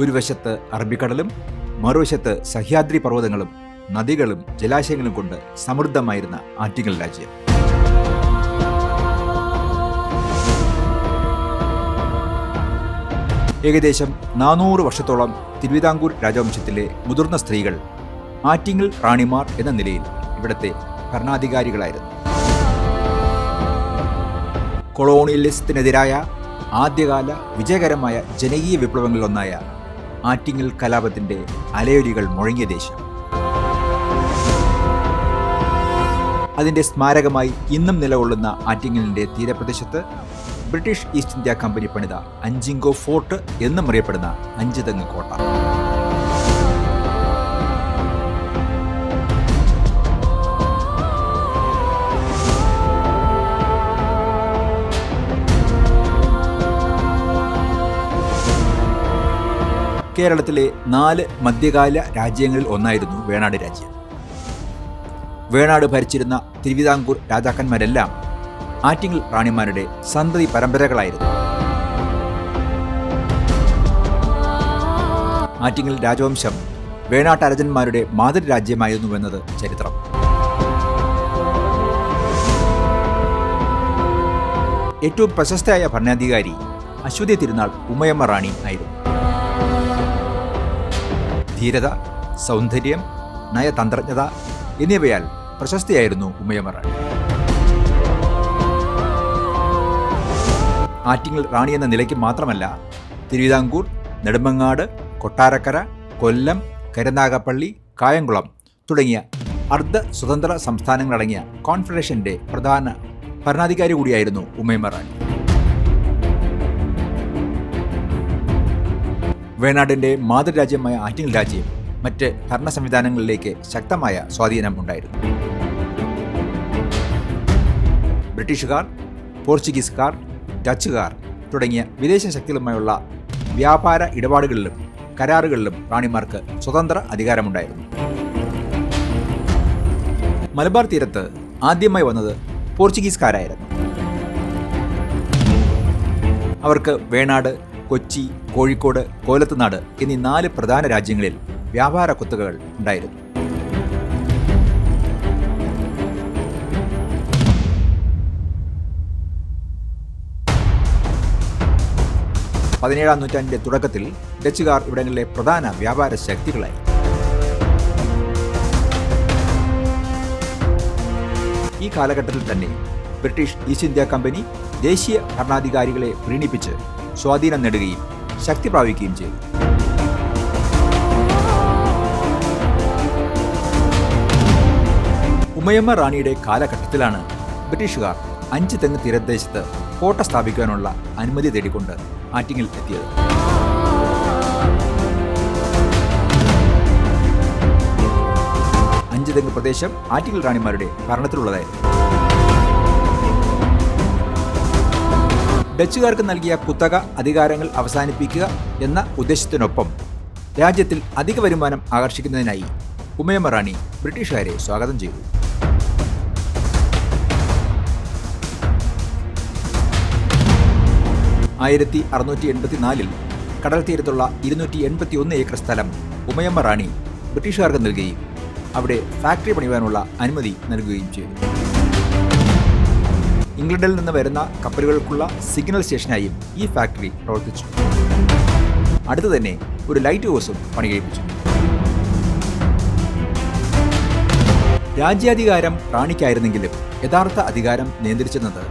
ഒരു വശത്ത് അറബിക്കടലും മറുവശത്ത് സഹ്യാദ്രി പർവതങ്ങളും നദികളും ജലാശയങ്ങളും കൊണ്ട് സമൃദ്ധമായിരുന്ന ആറ്റിങ്ങൽ രാജ്യം. ഏകദേശം നാനൂറ് വർഷത്തോളം തിരുവിതാംകൂർ രാജവംശത്തിലെ മുതിർന്ന സ്ത്രീകൾ ആറ്റിങ്ങൽ റാണിമാർ എന്ന നിലയിൽ ഇവിടത്തെ ഭരണാധികാരികളായിരുന്നു. കൊളോണിയലിസത്തിനെതിരായ ആദ്യകാല വിജയകരമായ ജനകീയ വിപ്ലവങ്ങളിലൊന്നായ ആറ്റിങ്ങൽ കലാപത്തിന്റെ അലയൊലികൾ മുഴങ്ങിയ ദേശം. അതിന്റെ സ്മാരകമായി ഇന്നും നിലകൊള്ളുന്ന ആറ്റിങ്ങലിന്റെ തീരപ്രദേശത്ത് ബ്രിട്ടീഷ് ഈസ്റ്റ് ഇന്ത്യ കമ്പനി പണിത അഞ്ചിങ്കോ ഫോർട്ട് എന്നും അറിയപ്പെടുന്ന അഞ്ചുതെങ്ങ് കോട്ട. കേരളത്തിലെ നാല് മധ്യകാല രാജ്യങ്ങളിൽ ഒന്നായിരുന്നു വേണാട് രാജ്യം. വേണാട് ഭരിച്ചിരുന്ന തിരുവിതാംകൂർ രാജാക്കന്മാരെല്ലാം ആറ്റിങ്ങൽ റാണിമാരുടെ സന്തതി പരമ്പരകളായിരുന്നു. ആറ്റിങ്ങൽ രാജവംശം വേണാട്ടരജന്മാരുടെ മാതൃരാജ്യമായിരുന്നുവെന്നത് ചരിത്രം. ഏറ്റവും പ്രശസ്തയായ ഭരണാധികാരി അശ്വതി തിരുനാൾ ഉമയമ്മ റാണി ആയിരുന്നു. ധീരത സൗന്ദര്യം നയതന്ത്രജ്ഞത എന്നിവയാൽ പ്രശസ്തിയായിരുന്നു ഉമയമർ ആറ്റിങ്ങൽ റാണി എന്ന നിലയ്ക്ക് മാത്രമല്ല തിരുവിതാംകൂർ നെടുമങ്ങാട് കൊട്ടാരക്കര കൊല്ലം കരുനാഗപ്പള്ളി കായംകുളം തുടങ്ങിയ അർദ്ധ സ്വതന്ത്ര സംസ്ഥാനങ്ങളടങ്ങിയ കോൺഫെഡറേഷന്റെ പ്രധാന ഭരണാധികാരി കൂടിയായിരുന്നു ഉമയമ്മ റാണി വേണാടിന്റെ മാതൃരാജ്യമായ ആറ്റിങ്ങൽ രാജ്യം മറ്റ് ഭരണ സംവിധാനങ്ങളിലേക്ക് ശക്തമായ സ്വാധീനം ഉണ്ടായിരുന്നു. ബ്രിട്ടീഷുകാർ പോർച്ചുഗീസുകാർ ഡച്ചുകാർ തുടങ്ങിയ വിദേശ ശക്തികളുമായുള്ള വ്യാപാര ഇടപാടുകളിലും കരാറുകളിലും റാണിമാർക്ക് സ്വതന്ത്ര അധികാരമുണ്ടായിരുന്നു. മലബാർ തീരത്ത് ആദ്യമായി വന്നത് പോർച്ചുഗീസുകാരായിരുന്നു. അവർക്ക് വേണാട് കൊച്ചി കോഴിക്കോട് കോലത്തുനാട് എന്നീ നാല് പ്രധാന രാജ്യങ്ങളിൽ വ്യാപാര കുത്തകകൾ ഉണ്ടായിരുന്നു. പതിനേഴാം നൂറ്റാണ്ടിന്റെ തുടക്കത്തിൽ ഡച്ചുകാർ ഇവിടങ്ങളിലെ പ്രധാന വ്യാപാര ശക്തികളായി. ഈ കാലഘട്ടത്തിൽ തന്നെ ബ്രിട്ടീഷ് ഈസ്റ്റ് ഇന്ത്യ കമ്പനി ദേശീയ ഭരണാധികാരികളെ പ്രീണിപ്പിച്ച് സ്വാധീനം നേടുകയും ശക്തി പ്രാപിക്കുകയും ചെയ്തു. ഉമയമ്മ റാണിയുടെ കാലഘട്ടത്തിലാണ് ബ്രിട്ടീഷുകാർ അഞ്ച് തെങ്ങ് തീരദേശത്ത് കോട്ട സ്ഥാപിക്കാനുള്ള അനുമതി തേടിക്കൊണ്ട് ആറ്റിങ്ങിൽ എത്തിയത്. അഞ്ച് തെങ്ങ് പ്രദേശം ആറ്റിങ്ങൽ റാണിമാരുടെ ഭരണത്തിലുള്ളതായിരുന്നു. ഡച്ചുകാർക്ക് നൽകിയ കുത്തക അധികാരങ്ങൾ അവസാനിപ്പിക്കുക എന്ന ഉദ്ദേശത്തിനൊപ്പം രാജ്യത്തിൽ അധിക വരുമാനം ആകർഷിക്കുന്നതിനായി ഉമയമറാണി ബ്രിട്ടീഷുകാരെ സ്വാഗതം ചെയ്തു. ആയിരത്തി അറുന്നൂറ്റി എൺപത്തിനാലിൽ കടൽ തീരത്തുള്ള ഇരുന്നൂറ്റി എൺപത്തി ഒന്ന് ഏക്കർ സ്ഥലം ഉമയമ്മ റാണി ബ്രിട്ടീഷുകാർക്ക് നൽകുകയും അവിടെ ഫാക്ടറി പണിയുവാനുള്ള അനുമതി നൽകുകയും ചെയ്തു. ഇംഗ്ലണ്ടിൽ നിന്ന് വരുന്ന കപ്പലുകൾക്കുള്ള സിഗ്നൽ സ്റ്റേഷനായും ഈ ഫാക്ടറി പ്രവർത്തിച്ചു. അടുത്തു തന്നെ ഒരു ലൈറ്റ് ഹൗസും പണി പണികഴിപ്പിച്ചു. രാജ്യാധികാരം റാണിക്കായിരുന്നെങ്കിലും യഥാർത്ഥ അധികാരം നിയന്ത്രിച്ചിരുന്നത്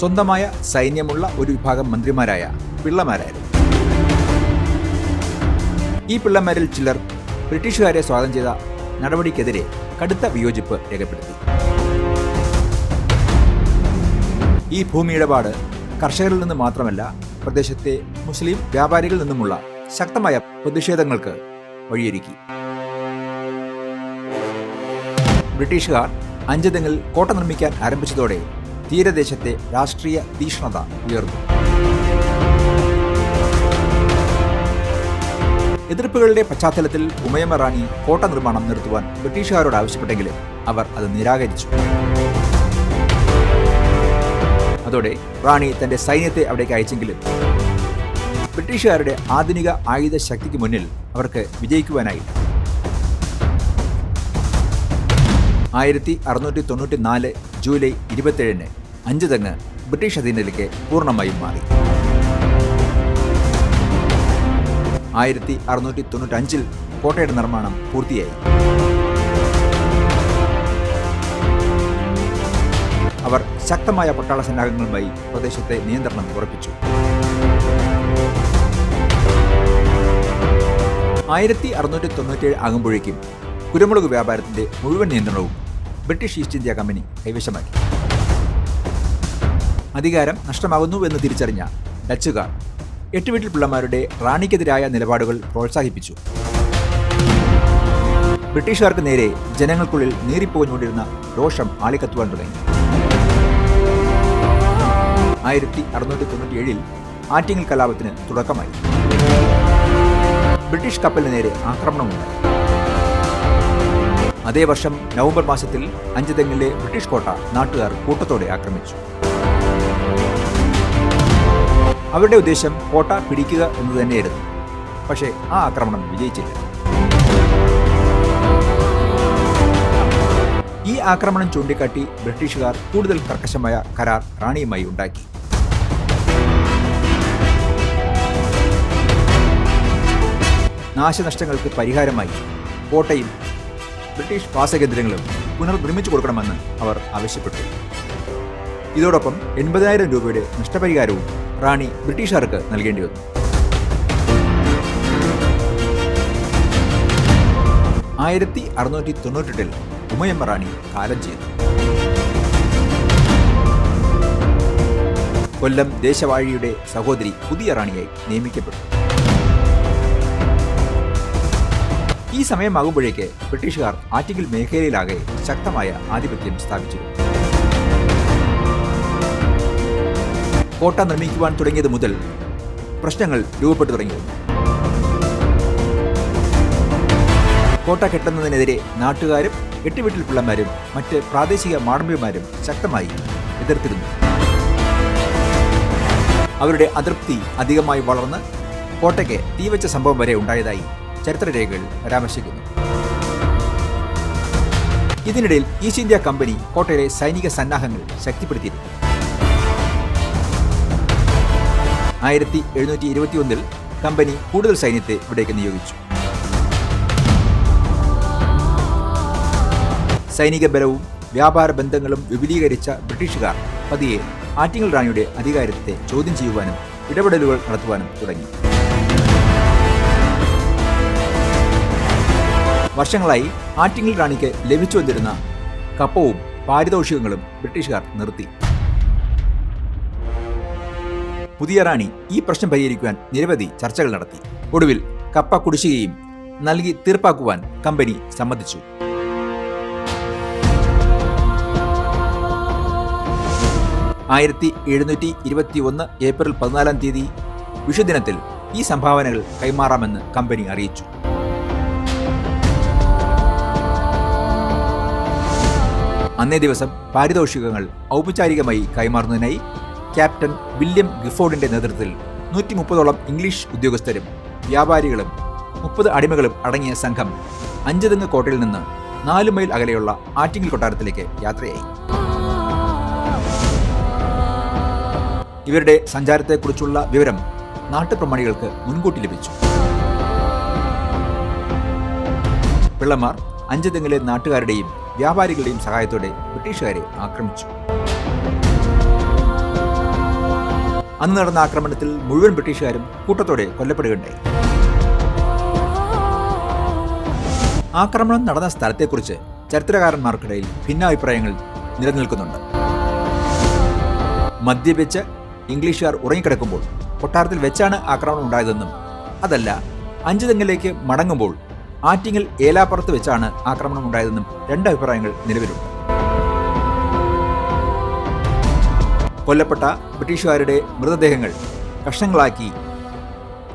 സ്വന്തമായ സൈന്യമുള്ള ഒരു വിഭാഗം മന്ത്രിമാരായ പിള്ളമാരായിരുന്നു. ഈ പിള്ളമാരിൽ ചിലർ ബ്രിട്ടീഷുകാരെ സ്വാഗതം ചെയ്ത നടപടിക്കെതിരെ കടുത്ത വിയോജിപ്പ് രേഖപ്പെടുത്തി. ഈ ഭൂമി ഇടപാട് കർഷകരിൽ നിന്ന് മാത്രമല്ല പ്രദേശത്തെ മുസ്ലിം വ്യാപാരികളിൽ നിന്നുമുള്ള ശക്തമായ പ്രതിഷേധങ്ങൾക്ക് വഴിയൊരുക്കി. ബ്രിട്ടീഷുകാർ അഞ്ചുതെങ്ങിൽ കോട്ട നിർമ്മിക്കാൻ ആരംഭിച്ചതോടെ തീരദേശത്തെ രാഷ്ട്രീയ തീഷ്ണത ഉയർന്നു. എതിർപ്പുകളുടെ പശ്ചാത്തലത്തിൽ ഉമയമ്മ റാണി കോട്ട നിർമ്മാണം നിർത്തുവാൻ ബ്രിട്ടീഷുകാരോട് ആവശ്യപ്പെട്ടെങ്കിലും അവർ അത് നിരാകരിച്ചു. അതോടെ റാണി തന്റെ സൈന്യത്തെ അവിടേക്ക് അയച്ചെങ്കിലും ബ്രിട്ടീഷുകാരുടെ ആധുനിക ആയുധ ശക്തിക്ക് മുന്നിൽ അവർക്ക് വിജയിക്കുവാനായി. ആയിരത്തി അറുന്നൂറ്റി തൊണ്ണൂറ്റി നാല് ജൂലൈ ഇരുപത്തിയേഴിന് അഞ്ച് തെങ്ങ് ബ്രിട്ടീഷ് അധീനതയിലേക്ക് പൂർണമായും മാറി. ആയിരത്തി അറുന്നൂറ്റി തൊണ്ണൂറ്റഞ്ചിൽ കോട്ടയുടെ നിർമ്മാണം പൂർത്തിയായി. അവർ ശക്തമായ പട്ടാള സന്നാഹങ്ങളുമായി പ്രദേശത്തെ നിയന്ത്രണം ഉറപ്പിച്ചു. ആയിരത്തി അറുന്നൂറ്റി തൊണ്ണൂറ്റേഴ് ആകുമ്പോഴേക്കും കുരുമുളക് വ്യാപാരത്തിന്റെ മുഴുവൻ നിയന്ത്രണവും ബ്രിട്ടീഷ് ഈസ്റ്റ് ഇന്ത്യ കമ്പനി കൈവശമാക്കി. അധികാരം നഷ്ടമാകുന്നു എന്ന് തിരിച്ചറിഞ്ഞ ഡച്ചുകാർ എട്ട് വീട്ടിൽ പിള്ളമാരുടെ റാണിക്കെതിരായ നിലപാടുകൾ പ്രോത്സാഹിപ്പിച്ചു. ബ്രിട്ടീഷുകാർക്ക് നേരെ ജനങ്ങൾക്കുള്ളിൽ നീറിപ്പോഞ്ഞുകൊണ്ടിരുന്ന രോഷം ആളിക്കത്തുവാൻ തുടങ്ങി. ആയിരത്തി അറുന്നൂറ്റി തൊണ്ണൂറ്റിയേഴിൽ ആറ്റിങ്ങൽ കലാപത്തിന് തുടക്കമായി. ബ്രിട്ടീഷ് കപ്പലിന് നേരെ ആക്രമണമുണ്ടായി. അതേ വർഷം നവംബർ മാസത്തിൽ അഞ്ചുതെങ്ങിലെ ബ്രിട്ടീഷ് കോട്ട നാട്ടുകാർ കൂട്ടത്തോടെ ആക്രമിച്ചു. അവരുടെ ഉദ്ദേശം കോട്ട പിടിക്കുക എന്നു തന്നെയായിരുന്നു. പക്ഷേ ആ ആക്രമണം വിജയിച്ചില്ല. ഈ ആക്രമണം ചൂണ്ടിക്കാട്ടി ബ്രിട്ടീഷുകാർ കൂടുതൽ കർക്കശമായ കരാർ റാണിയുമായി ഉണ്ടാക്കി. നാശനഷ്ടങ്ങൾക്ക് പരിഹാരമായി കോട്ടയിൽ ബ്രിട്ടീഷ് വാസകേന്ദ്രങ്ങളും പുനർനിർമ്മിച്ചു കൊടുക്കണമെന്ന് അവർ ആവശ്യപ്പെട്ടു. ഇതോടൊപ്പം എൺപതിനായിരം രൂപയുടെ നഷ്ടപരിഹാരവും റാണി ബ്രിട്ടീഷുകാർക്ക് നൽകേണ്ടി വന്നു. ആയിരത്തി അറുന്നൂറ്റി തൊണ്ണൂറ്റെട്ടിൽ ഉമയമ്മ റാണി കാലം ചെയ്തു കൊല്ലം ദേശവാഴിയുടെ സഹോദരി പുതിയ റാണിയായി നിയമിക്കപ്പെട്ടു. ഈ സമയമാകുമ്പോഴേക്ക് ബ്രിട്ടീഷുകാർ ആറ്റിങ്ങൽ മേഖലയിലാകെ ശക്തമായ ആധിപത്യം സ്ഥാപിച്ചിരുന്നു. കോട്ട നിർമ്മിക്കുവാൻ തുടങ്ങിയത് മുതൽ പ്രശ്നങ്ങൾ രൂപപ്പെട്ടു തുടങ്ങിയിരുന്നു. കോട്ട കെട്ടുന്നതിനെതിരെ നാട്ടുകാരും എട്ടുവീട്ടിൽ പിള്ളമാരും മറ്റ് പ്രാദേശിക മാടമ്പിമാരും ശക്തമായി എതിർത്തിരുന്നു. അവരുടെ അതൃപ്തി അധികമായി വളർന്ന് കോട്ടയ്ക്ക് തീവച്ച സംഭവം വരെ ഉണ്ടായതായി ചരിത്രരേഖകൾ പരാമർശിക്കുന്നു. ഇതിനിടയിൽ ഈസ്റ്റ് ഇന്ത്യ കമ്പനി കോട്ടയിലെ സൈനിക സന്നാഹങ്ങൾ ശക്തിപ്പെടുത്തിയിരുന്നു. ആയിരത്തി എഴുന്നൂറ്റി ഇരുപത്തിയൊന്നിൽ കമ്പനി കൂടുതൽ സൈന്യത്തെ ഇവിടേക്ക് നിയോഗിച്ചു. സൈനിക ബലവും വ്യാപാര ബന്ധങ്ങളും വിപുലീകരിച്ച ബ്രിട്ടീഷുകാർ പതിയെ ആറ്റിങ്ങൽ റാണിയുടെ അധികാരത്തെ ചോദ്യം ചെയ്യുവാനും ഇടപെടലുകൾ നടത്തുവാനും തുടങ്ങി. വർഷങ്ങളായി ആറ്റിങ്ങൽ റാണിക്ക് ലഭിച്ചു വന്നിരുന്ന കപ്പവും പാരിതോഷികങ്ങളും ബ്രിട്ടീഷുകാർ നിർത്തി. പുതിയ റാണി ഈ പ്രശ്നം പരിഹരിക്കുവാൻ നിരവധി ചർച്ചകൾ നടത്തി. ഒടുവിൽ കപ്പ കുടിശ്ശികയും നൽകി തീർപ്പാക്കുവാൻ കമ്പനി സമ്മതിച്ചു. ആയിരത്തി എഴുന്നൂറ്റി ഇരുപത്തി ഒന്ന് ഏപ്രിൽ പതിനാലാം തീയതി വിഷുദിനത്തിൽ ഈ സംഭാവനകൾ കൈമാറാമെന്ന് കമ്പനി അറിയിച്ചു. അന്നേ ദിവസം പാരിതോഷികങ്ങൾ ഔപചാരികമായി കൈമാറുന്നതിനായി ക്യാപ്റ്റൻ വില്യം ഗിഫോർഡിന്റെ നേതൃത്വത്തിൽ നൂറ്റി മുപ്പതോളം ഇംഗ്ലീഷ് ഉദ്യോഗസ്ഥരും വ്യാപാരികളും മുപ്പത് അടിമകളും അടങ്ങിയ സംഘം അഞ്ചുതെങ്ങ് കോട്ടയിൽ നിന്ന് നാല് മൈൽ അകലെയുള്ള ആറ്റിങ്ങൽ കൊട്ടാരത്തിലേക്ക് യാത്രയായി. ഇവരുടെ സഞ്ചാരത്തെക്കുറിച്ചുള്ള വിവരം നാട്ടുപ്രമാണികൾക്ക് മുൻകൂട്ടി ലഭിച്ചു. പിള്ളമാർ അഞ്ചുതെങ്ങിലെ നാട്ടുകാരുടെയും വ്യാപാരികളുടെയും സഹായത്തോടെ ബ്രിട്ടീഷുകാരെ ആക്രമിച്ചു. അന്ന് നടന്ന ആക്രമണത്തിൽ മുഴുവൻ ബ്രിട്ടീഷുകാരും കൂട്ടത്തോടെ കൊല്ലപ്പെടുകയുണ്ടായി. ആക്രമണം നടന്ന സ്ഥലത്തെക്കുറിച്ച് ചരിത്രകാരന്മാർക്കിടയിൽ ഭിന്നാഭിപ്രായങ്ങൾ നിലനിൽക്കുന്നുണ്ട്. മദ്യപിച്ച് ഇംഗ്ലീഷുകാർ ഉറങ്ങിക്കിടക്കുമ്പോൾ കൊട്ടാരത്തിൽ വെച്ചാണ് ആക്രമണം ഉണ്ടായതെന്നും അതല്ല അഞ്ചു തെങ്ങിലേക്ക് മടങ്ങുമ്പോൾ ആറ്റിങ്ങൽ ഏലാപ്പുറത്ത് വെച്ചാണ് ആക്രമണം ഉണ്ടായതെന്നും രണ്ട് അഭിപ്രായങ്ങൾ നിലവിലുണ്ട്. കൊല്ലപ്പെട്ട ബ്രിട്ടീഷുകാരുടെ മൃതദേഹങ്ങൾ കഷ്ണങ്ങളാക്കി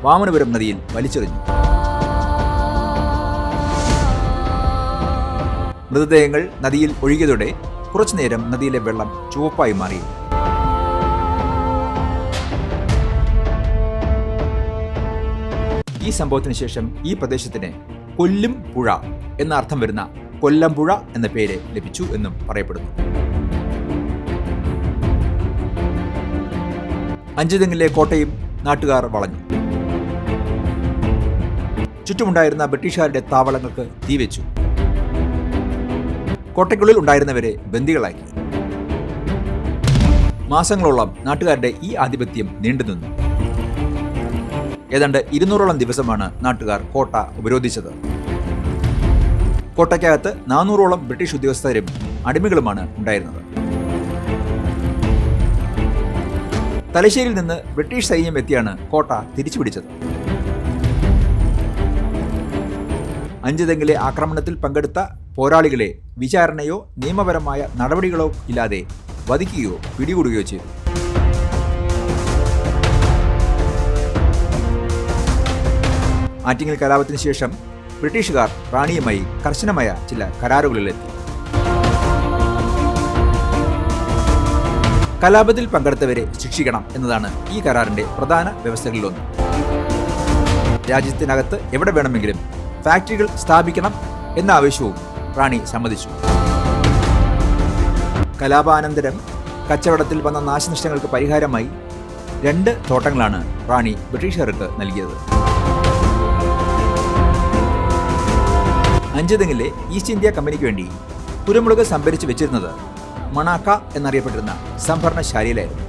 വാമനപുരം നദിയിൽ വലിച്ചെറിഞ്ഞു. മൃതദേഹങ്ങൾ നദിയിൽ ഒഴുകിയതോടെ കുറച്ചുനേരം നദിയിലെ വെള്ളം ചുവപ്പായി മാറി. ഈ സംഭവത്തിന് ശേഷം ഈ പ്രദേശത്തിന് കൊല്ലും പുഴ എന്ന അർത്ഥം വരുന്ന കൊല്ലംപുഴ എന്ന പേര് ലഭിച്ചു എന്നും പറയപ്പെടുന്നു. അഞ്ചുതെങ്ങിലെ കോട്ടയും നാട്ടുകാർ വളഞ്ഞു. ചുറ്റുമുണ്ടായിരുന്ന ബ്രിട്ടീഷുകാരുടെ താവളങ്ങൾക്ക് തീവെച്ചു കോട്ടയ്ക്കുള്ളിൽ ഉണ്ടായിരുന്നവരെ ബന്ദികളാക്കി. മാസങ്ങളോളം നാട്ടുകാരുടെ ഈ ആധിപത്യം നീണ്ടുനിന്നു. ഏതാണ്ട് ഇരുന്നൂറോളം ദിവസമാണ് നാട്ടുകാർ കോട്ട ഉപരോധിച്ചത്. കോട്ടയ്ക്കകത്ത് നാനൂറോളം ബ്രിട്ടീഷ് ഉദ്യോഗസ്ഥരും അടിമകളുമാണ് ഉണ്ടായിരുന്നത്. തലശ്ശേരിയിൽ നിന്ന് ബ്രിട്ടീഷ് സൈന്യം എത്തിയാണ് കോട്ട തിരിച്ചുപിടിച്ചത്. അഞ്ചുതെങ്ങിലെ ആക്രമണത്തിൽ പങ്കെടുത്ത പോരാളികളെ വിചാരണയോ നിയമപരമായ നടപടികളോ ഇല്ലാതെ വധിക്കുകയോ പിടികൂടുകയോ ചെയ്തു. ആറ്റിങ്ങൽ കലാപത്തിന് ശേഷം ബ്രിട്ടീഷുകാർ റാണിയുമായി കർശനമായ ചില കരാറുകളിലെത്തി. കലാപത്തിൽ പങ്കെടുത്തവരെ ശിക്ഷിക്കണം എന്നതാണ് ഈ കരാറിന്റെ പ്രധാന വ്യവസ്ഥകളിലൊന്ന്. രാജ്യത്തിനകത്ത് എവിടെ വേണമെങ്കിലും ഫാക്ടറികൾ സ്ഥാപിക്കണം എന്ന ആവശ്യവും റാണി സമ്മതിച്ചു. കലാപാനന്തരം കച്ചവടത്തിൽ വന്ന നാശനഷ്ടങ്ങൾക്ക് പരിഹാരമായി രണ്ട് തോട്ടങ്ങളാണ് റാണി ബ്രിട്ടീഷുകാർക്ക് നൽകിയത്. അഞ്ചുതെങ്ങിലെ ഈസ്റ്റ് ഇന്ത്യ കമ്പനിക്ക് വേണ്ടി കുരുമുളക് സംഭരിച്ചു വെച്ചിരുന്നത് മണാക്ക എന്നറിയപ്പെട്ടിരുന്ന സംഭരണശാലയിലായിരുന്നു.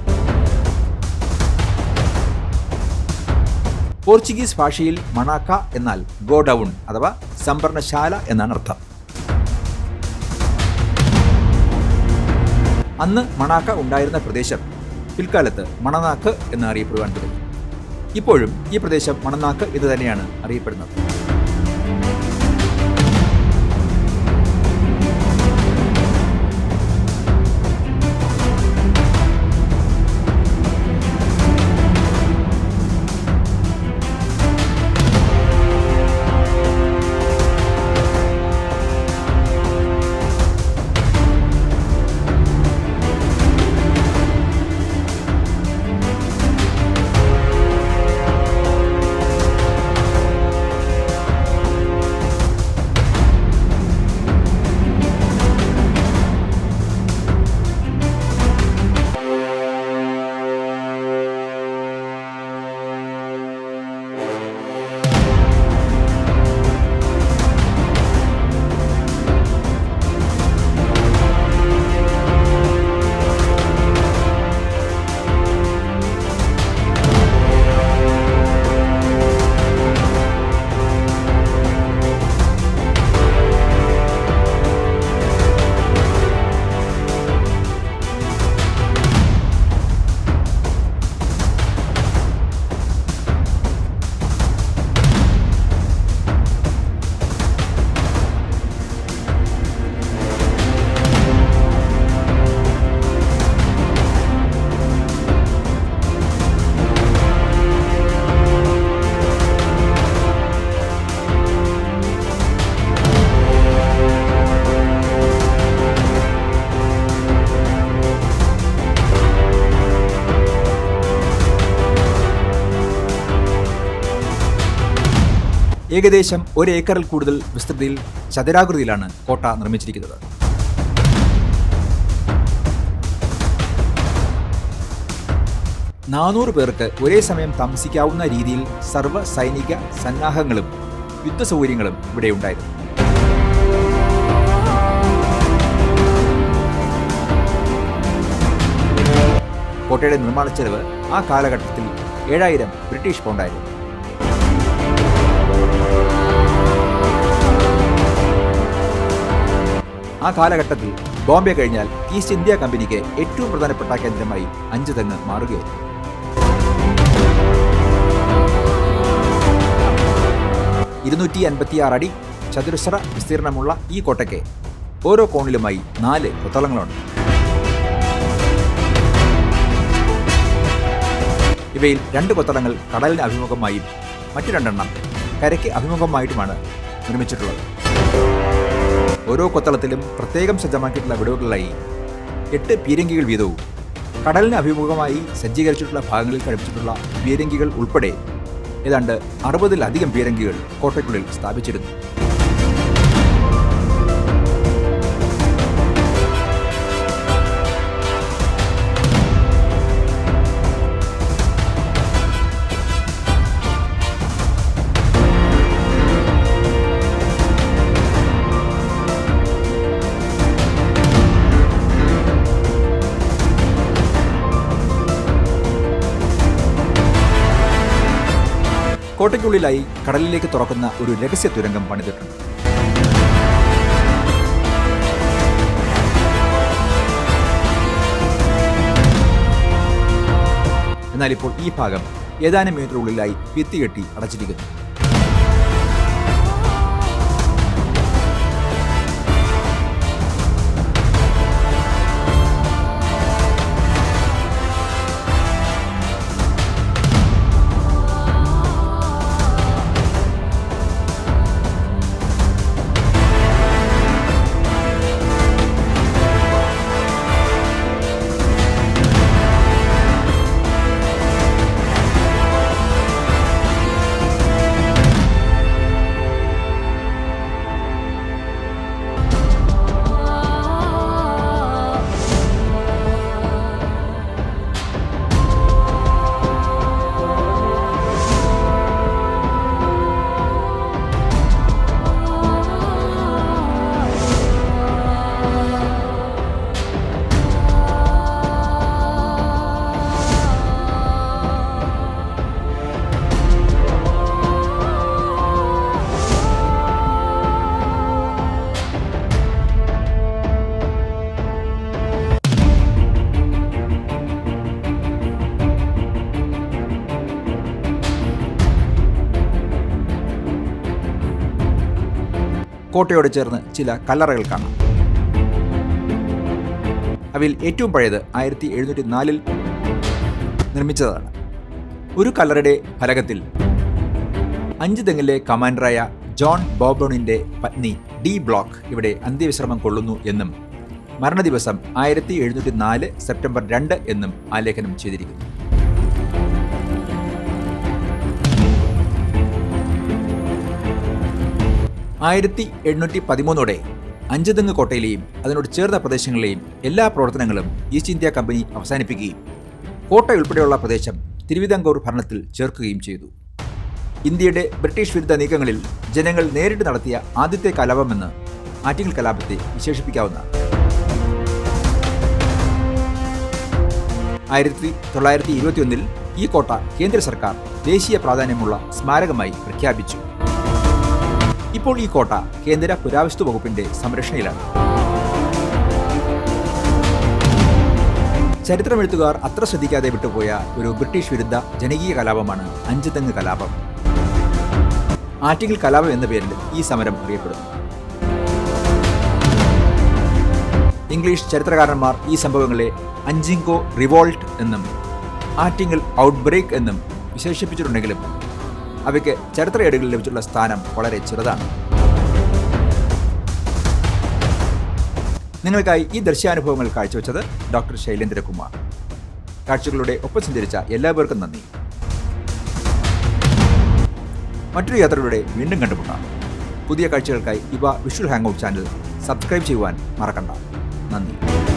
പോർച്ചുഗീസ് ഭാഷയിൽ മണാക്ക എന്നാൽ ഗോഡൌൺ അഥവാ സംഭരണശാല എന്നാണ് അർത്ഥം. അന്ന് മണാക്ക ഉണ്ടായിരുന്ന പ്രദേശം പിൽക്കാലത്ത് മണനാക്ക് എന്ന് അറിയപ്പെടുവാൻ തുടങ്ങി. ഇപ്പോഴും ഈ പ്രദേശം മണനാക്ക് ഇത് തന്നെയാണ് അറിയപ്പെടുന്നത്. ഏകദേശം ഒരു ഏക്കറിൽ കൂടുതൽ വിസ്തൃതിയിൽ ചതുരാകൃതിയിലാണ് കോട്ട നിർമ്മിച്ചിരിക്കുന്നത്. നാനൂറ് പേർക്ക് ഒരേ സമയം താമസിക്കാവുന്ന രീതിയിൽ സർവ സൈനിക സന്നാഹങ്ങളും യുദ്ധസൗകര്യങ്ങളും ഇവിടെ ഉണ്ടായിരുന്നു. കോട്ടയുടെ നിർമ്മാണ ചെലവ് ആ കാലഘട്ടത്തിൽ ഏഴായിരം ബ്രിട്ടീഷ് പൗണ്ടായിരുന്നു. ആ കാലഘട്ടത്തിൽ ബോംബെ കഴിഞ്ഞാൽ ഈസ്റ്റ് ഇന്ത്യ കമ്പനിക്ക് ഏറ്റവും പ്രധാനപ്പെട്ട കേന്ദ്രമായി അഞ്ച് തെങ്ങ് മാറുകയായിരുന്നു. ഇരുന്നൂറ്റി അൻപത്തിയാറ് അടി ചതുരശ്ര വിസ്തീർണമുള്ള ഈ കോട്ടയ്ക്ക് ഓരോ കോണിലുമായി നാല് പുത്തളങ്ങളുണ്ട് ഇവയിൽ രണ്ട് കൊത്തളങ്ങൾ കടലിന് അഭിമുഖമായും മറ്റു രണ്ടെണ്ണം കരയ്ക്ക് അഭിമുഖമായിട്ടുമാണ് നിർമ്മിച്ചിട്ടുള്ളത്. ഓരോ കൊത്തളത്തിലും പ്രത്യേകം സജ്ജമാക്കിയിട്ടുള്ള വിടവുകളിലായി എട്ട് പീരങ്കികൾ വീതവും കടലിന് അഭിമുഖമായി സജ്ജീകരിച്ചിട്ടുള്ള ഭാഗങ്ങളിൽ കഴിപ്പിച്ചിട്ടുള്ള പീരങ്കികൾ ഉൾപ്പെടെ ഏതാണ്ട് അറുപതിലധികം പീരങ്കികൾ കോട്ടയ്ക്കുള്ളിൽ സ്ഥാപിച്ചിരുന്നു. കോട്ടയ്ക്കുള്ളിലായി കടലിലേക്ക് തുറക്കുന്ന ഒരു രഹസ്യ തുരങ്കം പണിതിട്ടുണ്ട്. എന്നാൽ ഇപ്പോൾ ഈ ഭാഗം ഏതാനും മീറ്ററുള്ളിലായി ഭിത്തികെട്ടി അടച്ചിരിക്കുന്നു. കോട്ടയോട് ചേർന്ന് ചില കല്ലറകൾ കാണാം. അവയിൽ ഏറ്റവും പഴയത് ആയിരത്തി എഴുന്നൂറ്റി നാലിൽ നിർമ്മിച്ചതാണ്. ഒരു കല്ലറയുടെ ഫലകത്തിൽ അഞ്ച് തെങ്ങിലെ കമാൻഡറായ ജോൺ ബോബോണിന്റെ പത്നി ഡി ബ്ലോക്ക് ഇവിടെ അന്ത്യവിശ്രമം കൊള്ളുന്നു എന്നും മരണദിവസം ആയിരത്തി എഴുന്നൂറ്റി നാല് സെപ്റ്റംബർ രണ്ട് എന്നും ആലേഖനം ചെയ്തിരിക്കുന്നു. ആയിരത്തി എണ്ണൂറ്റി പതിമൂന്നോടെ അഞ്ചുതെങ്ങ് കോട്ടയിലെയും അതിനോട് ചേർന്ന പ്രദേശങ്ങളിലെയും എല്ലാ പ്രവർത്തനങ്ങളും ഈസ്റ്റ് ഇന്ത്യ കമ്പനി അവസാനിപ്പിക്കുകയും കോട്ടയുൾപ്പെടെയുള്ള പ്രദേശം തിരുവിതാംകൂർ ഭരണത്തിൽ ചേർക്കുകയും ചെയ്തു. ഇന്ത്യയുടെ ബ്രിട്ടീഷ് വിരുദ്ധ നീക്കങ്ങളിൽ ജനങ്ങൾ നേരിട്ട് നടത്തിയ ആദ്യത്തെ കലാപമെന്ന് ആറ്റിങ്ങൽ കലാപത്തെ വിശേഷിപ്പിക്കാവുന്ന ആയിരത്തി തൊള്ളായിരത്തി ഇരുപത്തിയൊന്നിൽ ഈ കോട്ട കേന്ദ്ര സർക്കാർ ദേശീയ പ്രാധാന്യമുള്ള സ്മാരകമായി പ്രഖ്യാപിച്ചു. ഇപ്പോൾ ഈ കോട്ട കേന്ദ്ര പുരാവസ്തു വകുപ്പിന്റെ സംരക്ഷണയിലാണ്. ചരിത്രമെഴുത്തുകാർ അത്ര ശ്രദ്ധിക്കാതെ വിട്ടുപോയ ഒരു ബ്രിട്ടീഷ് വിരുദ്ധ ജനകീയ കലാപമാണ് അഞ്ചുതെങ്ങ് കലാപം. ആറ്റിങ്ങൽ കലാപം എന്ന പേരിൽ ഈ സമരം അറിയപ്പെടുന്നു. ഇംഗ്ലീഷ് ചരിത്രകാരന്മാർ ഈ സംഭവങ്ങളെ അഞ്ചിങ്കോ റിവോൾട്ട് എന്നും ആറ്റിങ്ങൽ ഔട്ട്ബ്രേക്ക് എന്നും വിശേഷിപ്പിച്ചിട്ടുണ്ടെങ്കിലും അവയ്ക്ക് ചരിത്ര ഏടുകളിൽ ലഭിച്ചിട്ടുള്ള സ്ഥാനം വളരെ ചെറുതാണ്. നിങ്ങൾക്കായി ഈ ദൃശ്യാനുഭവങ്ങൾ കാഴ്ചവെച്ചത് ഡോക്ടർ ശൈലേന്ദ്രകുമാർ. കാഴ്ചകളുടെ ഒപ്പം സഞ്ചരിച്ച എല്ലാവർക്കും നന്ദി. മറ്റൊരു യാത്രയിലൂടെ വീണ്ടും കണ്ടുമുട്ടാം. പുതിയ കാഴ്ചകൾക്കായി ഇവ visual hang out channel subscribe ചെയ്യുവാൻ മറക്കണ്ട. നന്ദി.